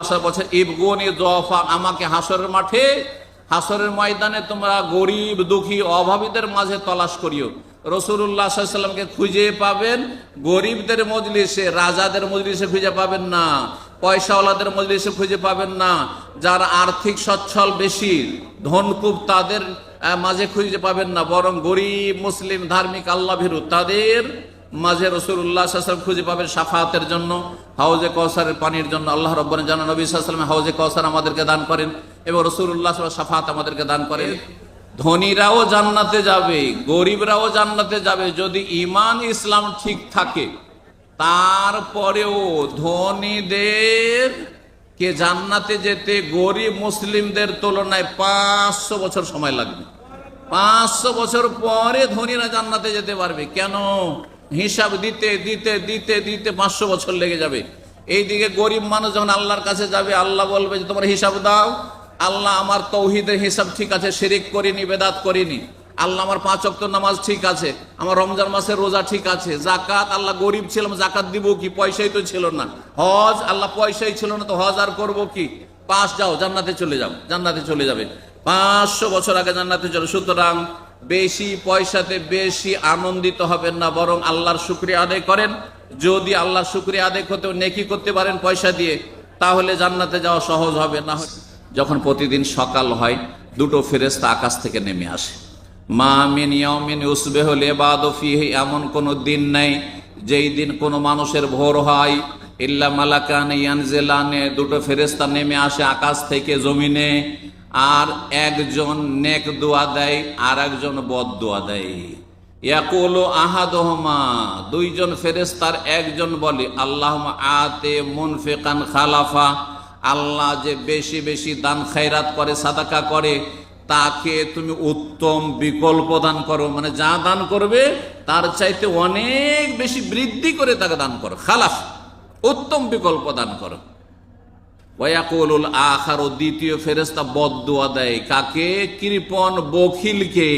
আসার বছর ইবগুনি দফা আমাকে হাসরের মাঠে, হাসরের ময়দানে তোমরা গরিব, দুঃখী, অভাবীদের মাঝে তলাশ করিও। রসুল্লাহ সাল্লামকে খুঁজে পাবেন, গরিবদের মজলিসে, রাজাদের মজলিসে খুঁজে পাবেন না, পয়সাওয়ালাদের মজলিসে খুঁজে পাবেন না, যারা আর্থিক সচ্ছল বেশি, ধনকুব তাদের মাঝে খুঁজে পাবেন না, বরং গরিব, মুসলিম, ধার্মিক আল্লাহ তাদের মাঝে রসুল্লাহ সাল্লাম খুঁজে পাবেন সাফাতের জন্য হাউজে কৌসারের পানির জন্য। আল্লাহ রব্বান জানা নবী সাল্লাম হাউজে কৌসার আমাদেরকে দান করেন এবং রসুল্লাহ সাফাত আমাদেরকে দান করেন। ধনীরাও জান্নাতে যাবে গরিবরাও জান্নাতে যাবে। যদি ইমান ইসলাম ঠিক থাকে তারপরেও ধনীদের কে জান্নাতে যেতে গরিব মুসলিমদের তুলনায় পাঁচশো বছর সময় লাগবে। পাঁচশো বছর পরে ধনীরা জান্নাতে যেতে পারবে। কেন? হিসাব দিতে দিতে দিতে দিতে পাঁচশো বছর লেগে যাবে। এইদিকে গরিব মানুষ যখন আল্লাহর কাছে যাবে, আল্লাহ বলবে যে, তোমার হিসাব দাও। আল্লাহ আমার তৌহিদের হিসাব ঠিক আছে, শিরিক করিনি, বেদাত করিনি। আল্লাহ আমার পাঁচ অক্ট নামাজ ঠিক আছে, আমার রমজান মাসের রোজা ঠিক আছে। জাকাত আল্লাহ গরিব ছিলাম জাকাত দিব কি? পয়সাই তো ছিল না। হজ, আল্লাহ পয়সাই ছিল না, তো হজ আর করব কি? পাশ যাও, জান্নাতে চলে যাও, জান্নাতে চলে যাবে। পাঁচশো বছর আগে জান্নাতে চলে। সুতরাং বেশি পয়সাতে বেশি আনন্দিত হবেন না, বরং আল্লাহর শুক্রিয়া আদায় করেন। যদি আল্লাহর শুক্রিয়া আদায় করতে নেকি করতে পারেন পয়সা দিয়ে, তাহলে জান্নাতে যাওয়া সহজ হবে। না যখন প্রতিদিন সকাল হয়, দুটো ফেরেস্তা আকাশ থেকে নেমে আসে। মা মিন ইয়াউমিন ইউসবিহু লিবাদু এমন কোনো দিন নাই যেই দিন কোনো মানুষের ভোর হয়। ইল্লা মালাকান ইয়ানজিলানে, দুটো ফেরেস্তা নেমে আসে আকাশ থেকে জমিনে। আর একজন নেক দোয়া দেয়, আর একজন বদ দোয়া দেয়। ইয়াকুলু আহাদহমা, দুইজন ফেরেস্তার একজন বলে আল্লাহ আতে মুনফিকান খালাফা। আল্লাহ যে বেশি বেশি দান খায়রাত করে, সাদাকা করে, তাকে তুমি উত্তম বিকল্প দান করো। মানে যা দান করবে, তার চাইতে অনেক বেশি বৃদ্ধি করে তাকে দান করো। খালাফ, উত্তম বিকল্প দান করো। ওয়াকুলুল আখার, দ্বিতীয় ফেরেস্তা বদুয়া দেয়। কাকে? কৃপন বখিলকে।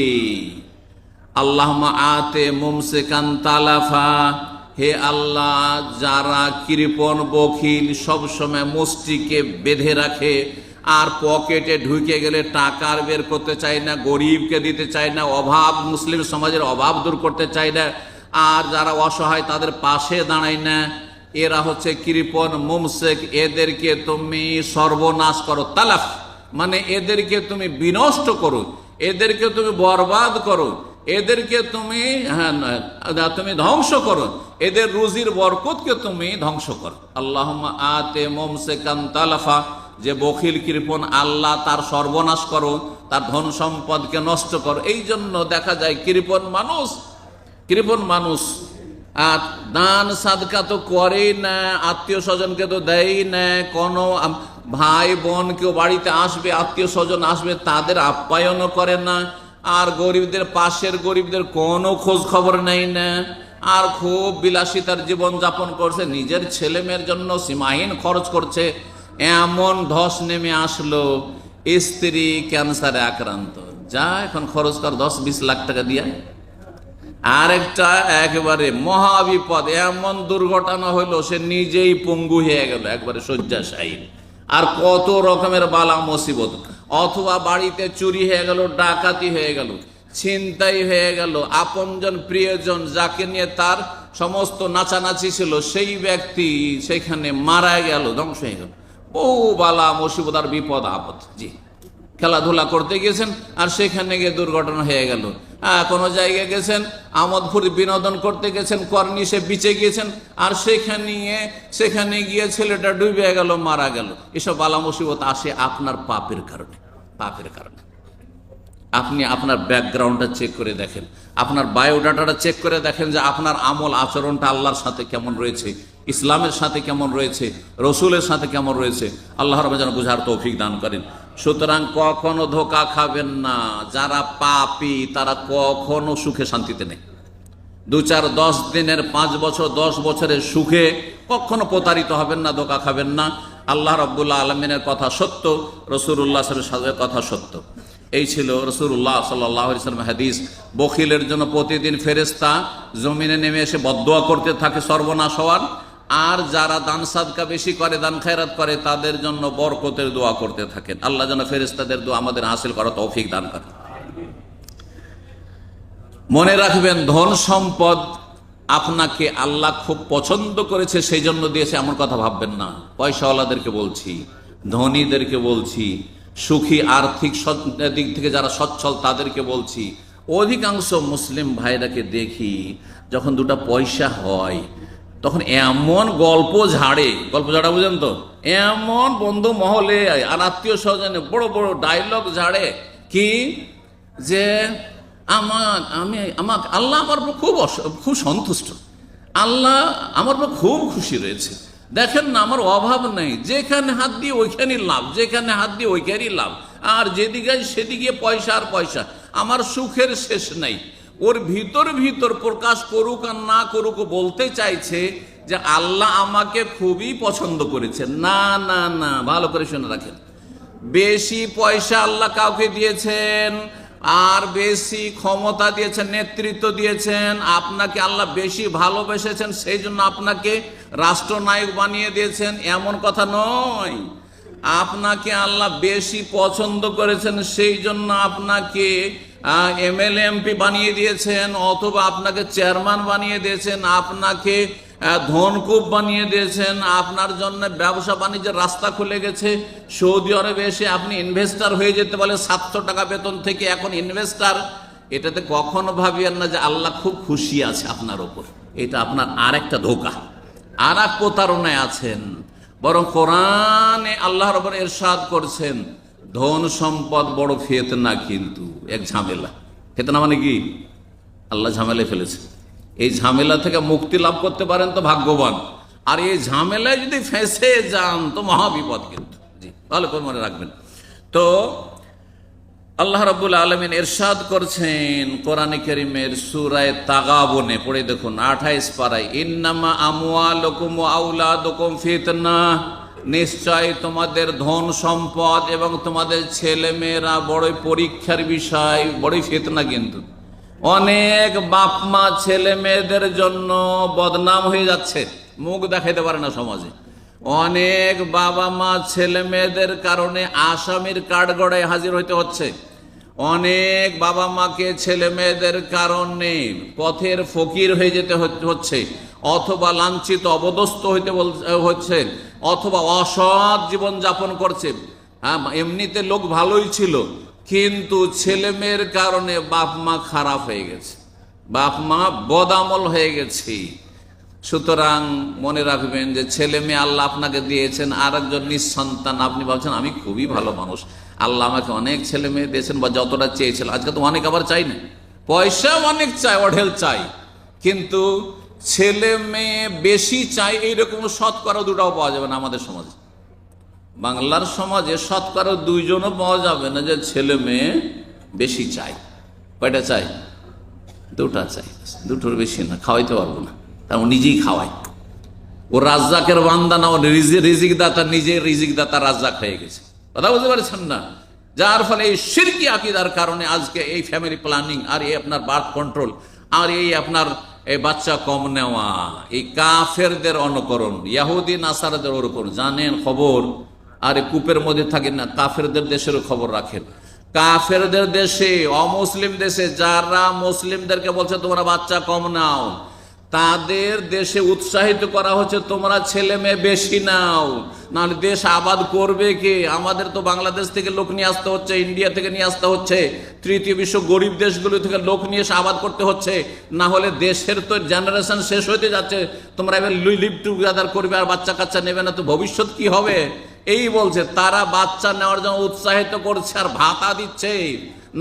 আল্লাহ আতে মুমসে কান্তালাফা হে আল্লাহ, যারা কৃপন বখিল সবসময় মুষ্টিকে বেঁধে রাখে, আর পকেটে ঢুকে গেলে টাকার বের করতে চায় না, গরিবকে দিতে চায় না, অভাব মুসলিম সমাজের অভাব দূর করতে চায় না, আর যারা অসহায় তাদের পাশে দাঁড়ায় না। এরা হচ্ছে কৃপন মুমসেক, এদেরকে তুমি সর্বনাশ করো, তালাফ। মানে এদেরকে তুমি বিনষ্ট করো, এদেরকে তুমি বরবাদ করো, এদেরকে তুমি হ্যাঁ তুমি ধ্বংস করো, এদের রুজির বরকতকে তুমি ধ্বংস করো। আল্লাহ আতে মোমসে কান্তালাফা যে বখিল কৃপন আল্লাহ তার সর্বনাশ করো, তার ধন সম্পদকে নষ্ট করো। এই জন্য দেখা যায় কৃপন মানুষ কৃপন মানুষ আর দান সাদকা তো করেই না, আত্মীয় স্বজনকে তো দেয় না। কোনো ভাই বোন কেউ বাড়িতে আসবে, আত্মীয় স্বজন আসবে, তাদের আপ্যায়নও করে না। আর গরিবদের, পাশের গরিবদের কোনো খোঁজ খবর নেই না। আর খুব বিলাসিতার জীবন যাপন করছে, নিজের ছেলে মেয়ের জন্য সীমাহীন খরচ করছে। এমন ধস নেমে আসলো, স্ত্রী ক্যান্সারে আক্রান্ত। যা এখন খরচ কর দশ বিশ লাখ টাকা দিয়ে। আরেকটা একেবারে মহাবিপদ, এমন দুর্ঘটনা হইল, সে নিজেই পঙ্গু হয়ে গেল, একবারে শয্যাশায়ী। আর কত রকমের বালা মুসিবত, অথবা বাড়িতে চুরি হয়ে গেল, ডাকাতি হয়ে গেল, ছিনতাই হয়ে গেল, আপনজন, প্রিয়জন, যাকে নিয়ে তার সমস্ত নাচানাচি ছিল, সেই ব্যক্তি সেখানে মারা গেল, ধ্বংস হয়ে গেল। বহু বালা মুসিবত আর বিপদ, আপদ। জি। খেলাধুলা করতে গেছেন আর সেখানে গিয়ে দুর্ঘটনা হয়ে গেল। কোনো জায়গায় গেছেন আমোদপুর বিনোদন করতে গেছেন, কর্নিশে বিচে গিয়েছেন আর সেখানে সেখানে গিয়ে ছেলেটা ডুবে গেল, মারা গেল। এসব বালা মুসিবত আসে আপনার পাপের কারণে পাপের কারণে। আপনি আপনার ব্যাকগ্রাউন্ডটা চেক করে দেখেন। আপনার বায়োডাটাটা চেক করে দেখেন যে আপনার আমল আচরণটা আল্লাহর সাথে কেমন রয়েছে, ইসলামের সাথে কেমন রয়েছে, রসুলের সাথে কেমন রয়েছে। আল্লাহ রব যেন বুঝার তৌফিক দান করেন। সুতরাং কখনো ধোকা খাবেন না। যারা পাপি, তারা কখনো সুখে শান্তিতে নেই। দু চার দশ দিনের, পাঁচ বছর, দশ বছরের সুখে কখনো প্রতারিত হবেন না, ধোকা খাবেন না। আল্লাহ রব্বুল্লাহ আলমিনের কথা সত্য রসুল্লাহ সাহেবের কথা সত্য। এই ছিল রসুল্লাহ সাল্লাম হাদিস। বখিলের জন্য প্রতিদিন ফেরেস্তা জমিনে নেমে এসে বদোয়া করতে থাকে সর্বনাশ হওয়ার। আর যারা দান সাদকা বেশি করে, দান খায়রাত করে, তাদের জন্য বরকতের দোয়া করতে থাকেন। আল্লাহ যেন ফেরেস্তাদের দোয়া আমাদের হাসিল করা তৌফিক দান করে মনে রাখবেন, ধন সম্পদ আপনাকে আল্লাহ খুব পছন্দ করেছে সেই জন্য দিয়েছে, এমন কথা ভাববেন না। পয়সাওয়ালাদেরকে বলছি, ধনীদেরকে বলছি, সুখী, আর্থিক দিক থেকে যারা সচ্ছল, তাদেরকে বলছি, অধিকাংশ মুসলিম ভাইরাকে দেখি যখন দুটো পয়সা হয় তখন এমন গল্প ঝাড়ে, গল্প ঝাড়া বুঝেন তো? এমন বন্ধু মহলে আর আত্মীয় স্বজনে বড় বড় ডায়লগ ঝাড়ে কি? যে আমার, আমি আমাকে আল্লাহ আমার উপর খুব খুব সন্তুষ্ট। আল্লাহ আমার উপর খুব খুশি রয়েছে। দেখেন না, আমার অভাব নেই। যেখানে হাত দিয়ে ওইখানেই লাভ, যেখানে হাত দিয়ে ওইখানেই লাভ। আর যেদিকে সেদিকে পয়সা আর পয়সা। আমার সুখের শেষ নেই। ওর ভিতর ভিতর প্রকাশ করুক আর না করুক বলতে চাইছে যে আল্লাহ আমাকে খুবই পছন্দ করেছে না না না, ভালো করে শুনে রাখেন। বেশি পয়সা আল্লাহ কাউকে দিয়েছেন, আর বেশি ক্ষমতা দিয়েছেন, নেতৃত্ব দিয়েছেন, আপনাকে আল্লাহ বেশি ভালোবেসেছেন সেই জন্য আপনাকে রাষ্ট্রনায়ক বানিয়ে দিয়েছেন, এমন কথা নয়। আপনাকে আল্লাহ বেশি পছন্দ করেছেন সেই জন্য আপনাকে এমএলএ, এমপি বানিয়ে দিয়েছেন, অথবা আপনাকে চেয়ারম্যান বানিয়ে দিয়েছেন, আপনাকে ধনকূপ বানিয়ে দিয়েছেন, আপনার জন্য ব্যবসা বাণিজ্যের রাস্তা খুলে গেছে। সৌদি আরবে এসে আপনি ইনভেস্টার হয়ে যেতে পারে সাতশো টাকা বেতন থেকে এখন ইনভেস্টার এটাতে কখনো ভাবিয়েন না যে আল্লাহ খুব খুশি আছে আপনার ওপর। এটা আপনার আর একটা ধোকা। আর এক প্রতারণায় আছেন, বরং কোরআনে আল্লাহর ওপর এরশাদ করছেন। ধন সম্পদ বড় ফেতনা কিন্তু, এক ঝামেলা। ফেতনা মানে কি? আল্লাহ ঝামেলায় ফেলেছে। এই ঝামেলা থেকে মুক্তি লাভ করতে পারেন তো ভাগ্যবান। আর এই ঝামেলায় যদি ফেঁসে যান তো মহাবিপদ কিন্তু। জি, ভালো করে মনে রাখবেন। তো আল্লাহ রাবুল আলমিন এরশাদ করছেন কোরআনে করিমের সুরায় তাগাবনে। পড়ে দেখুন, আঠাইশ পাড়ায় ইন্নামা আমুয়া লোকুম আউলা দোকুম ফিতনা। নিশ্চয় তোমাদের ধন সম্পদ এবং তোমাদের ছেলে মেয়েরা বড়ই পরীক্ষার বিষয়, বড়ই ফেতনা কিন্তু। অনেক বাপ মা ছেলে মেয়েদের জন্য বদনাম হয়ে যাচ্ছে, মুখ দেখাইতে পারে না সমাজে। অনেক বাবা মা ছেলে মেয়েদের কারণে আসামির কাঠগড়ায় হাজির হইতে হচ্ছে। অনেক বাবা মাকে ছেলে মেয়েদের কারণে পথের ফকির হয়ে যেতে হচ্ছে- অথবা লাঞ্ছিত অবদস্ত হইতে হচ্ছে, অথবা অসৎ জীবন যাপন করছে। হ্যাঁ এমনিতে লোক ভালোই ছিল, কিন্তু ছেলে মেয়ের কারণে বাপ মা খারাপ হয়ে গেছে। বাপ মা বদামল হয়ে গেছে। সুতরাং মনে রাখবেন যে ছেলে মেয়ে আল্লাহ আপনাকে দিয়েছেন আর একজন নিঃসন্তান। আপনি ভাবছেন আমি খুবই ভালো মানুষ। আল্লাহ আমাকে অনেক ছেলে মেয়ে দিয়েছেন বা যতটা চেয়েছিল। আজকে তো অনেক আবার চাই না। পয়সা অনেক চাই, অঢেল চাই। কিন্তু ছেলে মেয়ে বেশি চাই, এইরকম শতকরা দুটাও পাওয়া যাবে না আমাদের সমাজে। বাংলার সমাজে শতকরা দুইজনও পাওয়া যাবে না যে ছেলে মেয়ে বেশি চাই। কয়টা চাই? দুটা চাই। দুটোর বেশি না, খাওয়াইতে পারব না। তার ও নিজেই খাওয়ায় ও রাজ্জাকের বান্দা না, ও রিজি- রিজিক দাতা নিজে রিজিক দাতা রাজ্জাক হয়ে গেছে। কথা বুঝতে পারছেন না? যার ফলে এই সিরকি আকিদার কারণে আজকে এই ফ্যামিলি প্ল্যানিং আর এই আপনার বার্থ কন্ট্রোল আর এই আপনার এই বাচ্চা কম নেওয়া, এই কাফেরদের অনুকরণ, ইয়াহুদি, নাসারদের অনুকরণ, জানেন খবর? আর কূপের মধ্যে থাকেন না, কাফেরদের দেশেরও খবর রাখেন। কাফেরদের দেশে, অমুসলিম দেশে, যারা মুসলিমদেরকে বলছে, তোমরা বাচ্চা কম নাও। তাদের দেশে উৎসাহিত করা হচ্ছে, তোমরা ছেলে মেয়ে বেশি নাও। নাহলে দেশ আবাদ করবে কে? আমাদের তো বাংলাদেশ থেকে লোক নিয়ে আসতে হচ্ছে, ইন্ডিয়া থেকে নিয়ে আসতে হচ্ছে, তৃতীয় বিশ্ব গরিব দেশগুলো থেকে লোক নিয়ে এসে আবাদ করতে হচ্ছে। না হলে দেশের তো জেনারেশন শেষ হতে যাচ্ছে। তোমরা এবার লিভ টুগেদার করবে আর বাচ্চা কাচ্চা নেবে না, তো ভবিষ্যৎ কি হবে? এই বলছে, তারা বাচ্চা নেওয়ার জন্য উৎসাহিত করছে আর ভাতা দিচ্ছে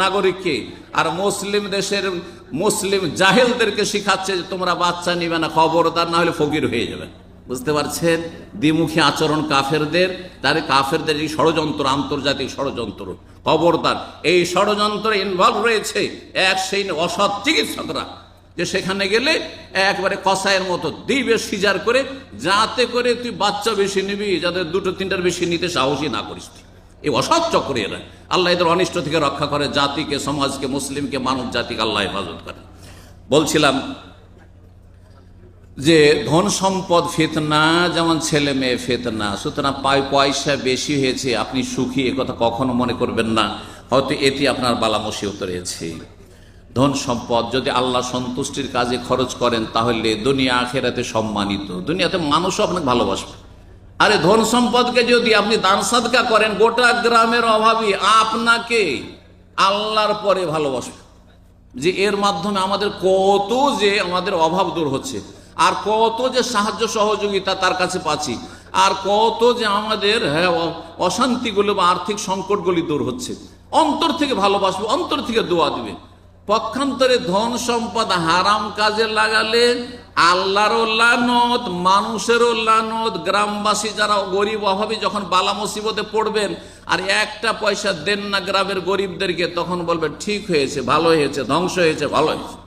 নাগরিককে। আর মুসলিম দেশের মুসলিম জাহেলদেরকে শিখাচ্ছে যে তোমরা বাচ্চা নিবে না, খবরদার, না হলে ফকির হয়ে যাবে। বুঝতে পারছেন? দ্বিমুখী আচরণ কাফেরদের, তার কাফেরদের এই ষড়যন্ত্র, আন্তর্জাতিক ষড়যন্ত্র। খবরদার, এই ষড়যন্ত্রে ইনভলভ রয়েছে এক সেই অসৎ চিকিৎসকরা, যে সেখানে গেলে একবারে কষায়ের মতো দিবে সিজার করে, যাতে করে তুই বাচ্চা বেশি নিবি যাদের দুটো তিনটার বেশি নিতে সাহসী না করিস তুই। এই অসৎ চক্রে এরা। আল্লাহ এদের অনিষ্ট থেকে রক্ষা করে জাতিকে, সমাজকে, মুসলিমকে, মানব জাতিকে আল্লাহ হেফাজত করে। বলছিলাম যে ধন সম্পদ ফেতনা, যেমন ছেলে মেয়ে ফেতনা, সুতরাং পাই পয়সা বেশি হয়েছে, আপনি সুখী কথা কখনো মনে করবেন না। হয়তো এটি আপনার বালা রয়েছে। ধন সম্পদ, যদি আল্লাহ সন্তুষ্টির কাজে খরচ করেন, তাহলে দুনিয়া, আখেরাতে সম্মানিত। দুনিয়াতে মানুষও আপনাকে ভালোবাসবে। আরে ধন সম্পদকে যদি আপনি দান সাদকা করেন, গোটা গ্রামের অভাবী আপনাকে আল্লাহর পরে ভালোবাসবে। যে এর মাধ্যমে আমাদের কত যে আমাদের অভাব দূর হচ্ছে, আর কত যে সাহায্য সহযোগিতা তার কাছে পাচ্ছি, আর কত যে আমাদের হ্যাঁ অশান্তিগুলো বা আর্থিক সংকটগুলি দূর হচ্ছে। অন্তর থেকে ভালোবাসবে, অন্তর থেকে দোয়া দিবে। পক্ষান্তরে ধন সম্পদ হারাম কাজে লাগালে আল্লাহরও লানত, মানুষেরও লানত, গ্রামবাসী যারা গরিব অভাবী যখন বালা মুসিবতে পড়বেন আর একটা পয়সা দেন না গ্রামের গরিবদেরকে, তখন বলবে, ঠিক হয়েছে, ভালো হয়েছে, ধ্বংস হয়েছে, ভালো হয়েছে।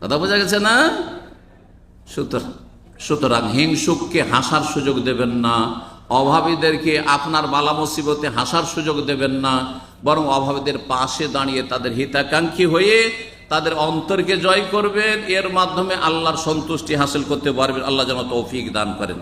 কথা বোঝা গেছে না? সুতরাং সুতরাং হিংসুককে হাসার সুযোগ দেবেন না। অভাবীদেরকে আপনার বালা মুসিবতে হাসার সুযোগ দেবেন না, বরং অভাবীদের পাশে দাঁড়িয়ে তাদের হিতাকাঙ্ক্ষী হয়ে তাদের অন্তরকে জয় করবেন। এর মাধ্যমে আল্লাহর সন্তুষ্টি হাসিল করতে পারবেন। আল্লাহ যেন তৌফিক দান করেন।